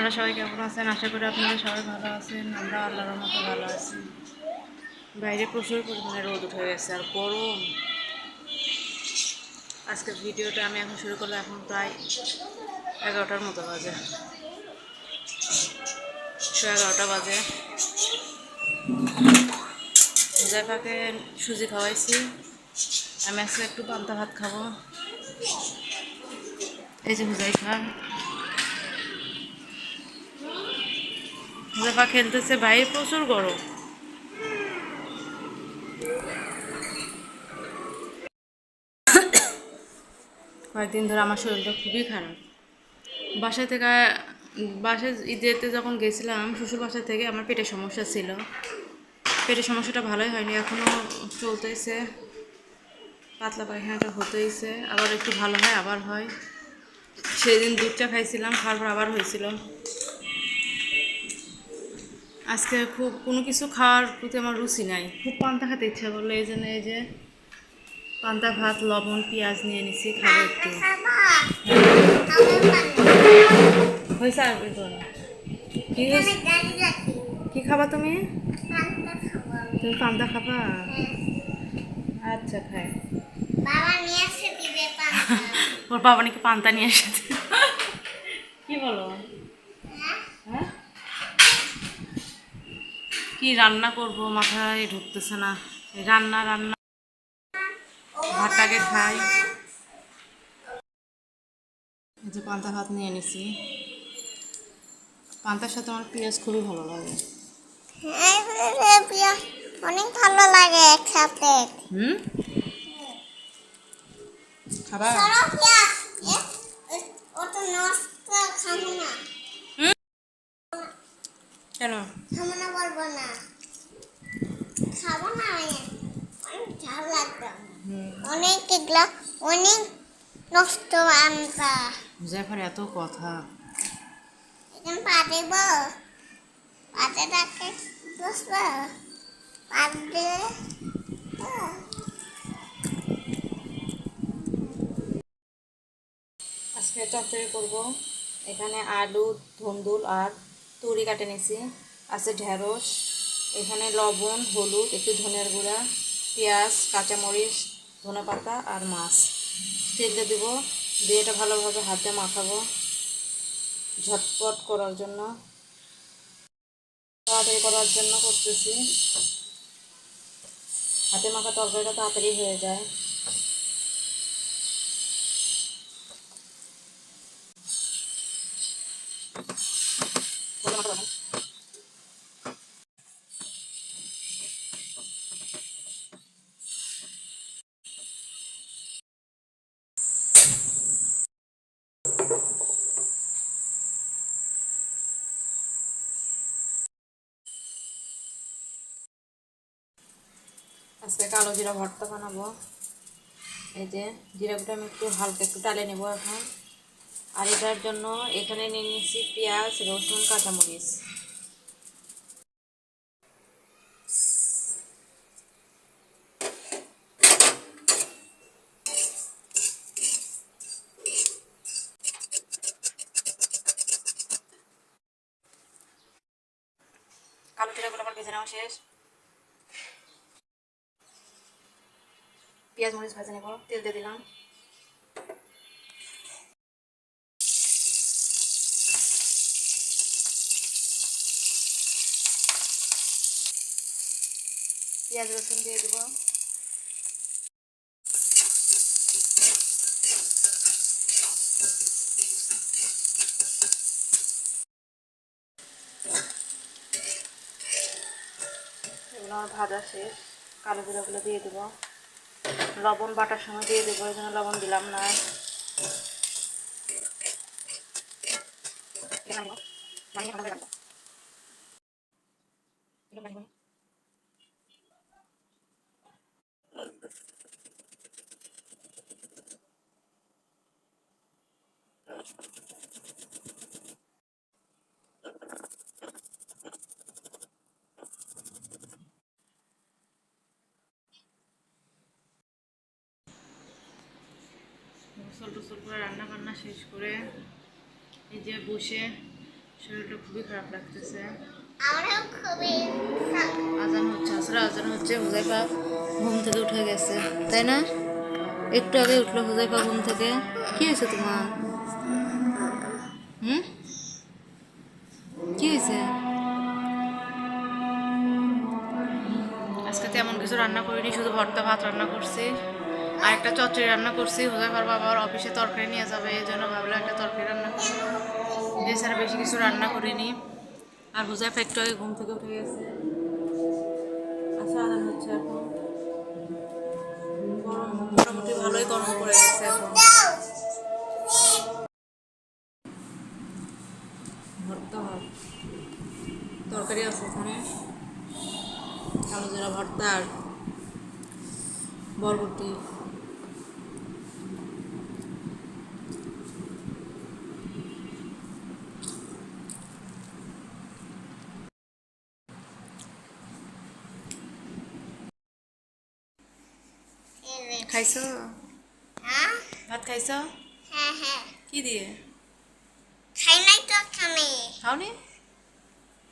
আপনারা সবাই কেমন আছেন? আশা করি আপনারা সবাই ভালো আছেন। আমরা আল্লাহর মতো ভালো আছি। বাইরে প্রচুর পরিমাণে রোদ উঠে গেছে আর গরম। আজকের ভিডিওটা আমি এখন শুরু করলাম এখন প্রায় এগারোটার মতো বাজে। এগারোটা বাজে। হুজাইফাকে সুজি খাওয়াইছি। আমি আজকে একটু পান্তা ভাত খাব। এই যে হুজাইফা হুজাইফা খেলতেছে বাইরে প্রচুর গরম। কয়েকদিন ধরে আমার শরীরটা খুবই খারাপ। বাসা থেকে, বাসায় ঈদেতে যখন গেছিলাম, শ্বশুর বাসা থেকে আমার পেটের সমস্যা ছিল। পেটের সমস্যাটা ভালোই হয়নি এখনও চলতেছে। পাতলা পায়খানাটা হতেইছে, আবার একটু ভালো হয়, আবার হয়। সেদিন দুধটা খাইছিলাম, খাওয়ার পর আবার হয়েছিল। আজকে খুব কোনো কিছু খাওয়ার প্রতি আমার রুচি নাই। খুব পান্তা খেতে ইচ্ছা করল এই জন্য এই যে পান্তা ভাত লবণ পেঁয়াজ নিয়ে নিছি খাব একটু। হয়েছে আর কি? কি খাবা তুমি? তুমি পান্তা খাবা? আচ্ছা খাই। ওর বাবা নাকি পান্তা নিয়ে এসেছে কি বলো? কি রান্না করব? মাথায় ঢুকতেছে না। রান্না রান্না। ভাতটাকে খাই। যে পান্তা ভাত নিয়ে নিছি। পান্তার সাথে আমার পেঁয়াজ খুবই ভালো লাগে। অনেক ভালো লাগে একসাথে হুম? খাবা চলো পিয়াস ওটা নষ্ট খাব না কেন খাব না বলব না খাব না আমি অনেক ঝাল লাগবে হুম অনেক এগুলা অনেক নষ্ট আনতা জাফার এত কথা। এখন পারিব? পাতে তাকে বসব? পাতে আজকে চচ্চড়ি করব। এখানে আলু ধন্দুল আর তুরি কাটে নিছি। আছে ঢেঁড়স এখানে লবণ হলুদ একটু ধনের গুঁড়া পেঁয়াজ কাঁচামরিচ ধনে পাতা আর মাছ। তেল দেব দেবো দিয়ে এটা ভালোভাবে হাতে মাখাবো ঝটপট করার জন্য। তাড়াতাড়ি করার জন্য করতেছি। হাতে মাখা তরকারিটা তাড়াতাড়ি হয়ে যায় বলে মাখা বানাই। আজকে কালো জিরা ভর্তা বানাবো। এই যে জিরাগুলো আমি একটু হালকা একটু ডালে নেব এখন। আর এটার জন্য এখানে নিয়ে নিচ্ছি পেঁয়াজ, রসুন, কাঁচামরিচ। কালো জিরাগুলো আমার ভেজে নেওয়া শেষ। পেঁয়াজ মরিচ ভাজে নেব তেল দিয়ে দিলাম পেঁয়াজ রসুন দিয়ে দেব আমার ভাজা শেষ। কালো জিরাগুলো দিয়ে দেবো। লবণ বাটার সময় দিয়ে দেবো এই জন্য লবণ দিলাম না। গোসল টোসল করে রান্না বান্না শেষ করে এই যে বসে শরীরটা খুবই খারাপ লাগতেছে। আজান হচ্ছে আসলে আজান হচ্ছে হুজাইফা ঘুম থেকে উঠে গেছে তাই না? একটু আগে উঠল হুজাইফা ঘুম থেকে। কি হয়েছে তোমার? হুম? কি হয়েছে? আজকে তেমন কিছু রান্না করিনি শুধু ভর্তা ভাত রান্না করছি। আর একটা চচ্চড়ি রান্না করছি হুজাইফার বাবার অফিসে তরকারি নিয়ে যাবে এই জন্য ভাবলাম একটা তরকারি রান্না করি। এছাড়া বেশি কিছু রান্না করিনি। আর হুজাইফা একটু আগে ঘুম থেকে উঠে গেছে। আচ্ছা এখন। গরম, মোটামুটি ভালোই গরম গেছে এখন। ভর্তা তরকারি আছে এখানে। আলু জিরা ভর্তা আর বরবটি। খাইছো? হ্যাঁ? ভাত খাইছো? হ্যাঁ হ্যাঁ। কি দিয়ে? খাই নাই তো খানে খাওনি?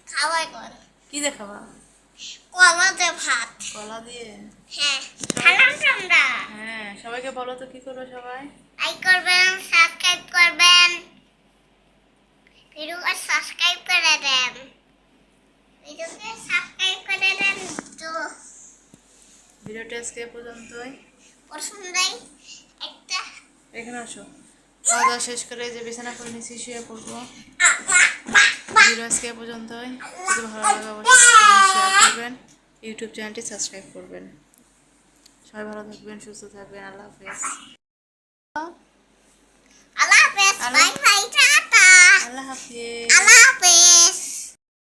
খাওয়াই কর কি দিয়ে খাবা? কলাতে ভাত। কলা দিয়ে? হ্যাঁ খালাম আমরা হ্যাঁ সবাইকে বলো তো কি করবে সবাই? লাইক করবেন সাবস্ক্রাইব করবেন ভিডিওকে সাবস্ক্রাইব করে দেন। ভিডিওকে সাবস্ক্রাইব করে দেন তো। ভিডিওটা আজকে পর্যন্তই। এখানে আসো। খাওয়া দাওয়া শেষ করে যে বিছানা করে নিচ্ছি শুয়ে পড়ব। ভিডিও আজকে এ পর্যন্তই। যদি ভালো লাগে অবশ্যই শেয়ার করবেন। ইউটিউব চ্যানেলটি সাবস্ক্রাইব করবেন। সবাই ভালো থাকবেন সুস্থ থাকবেন। আল্লাহ হাফেজ। আল্লাহ হাফেজ। আল্লাহ- হাফেজ। আল্লাহ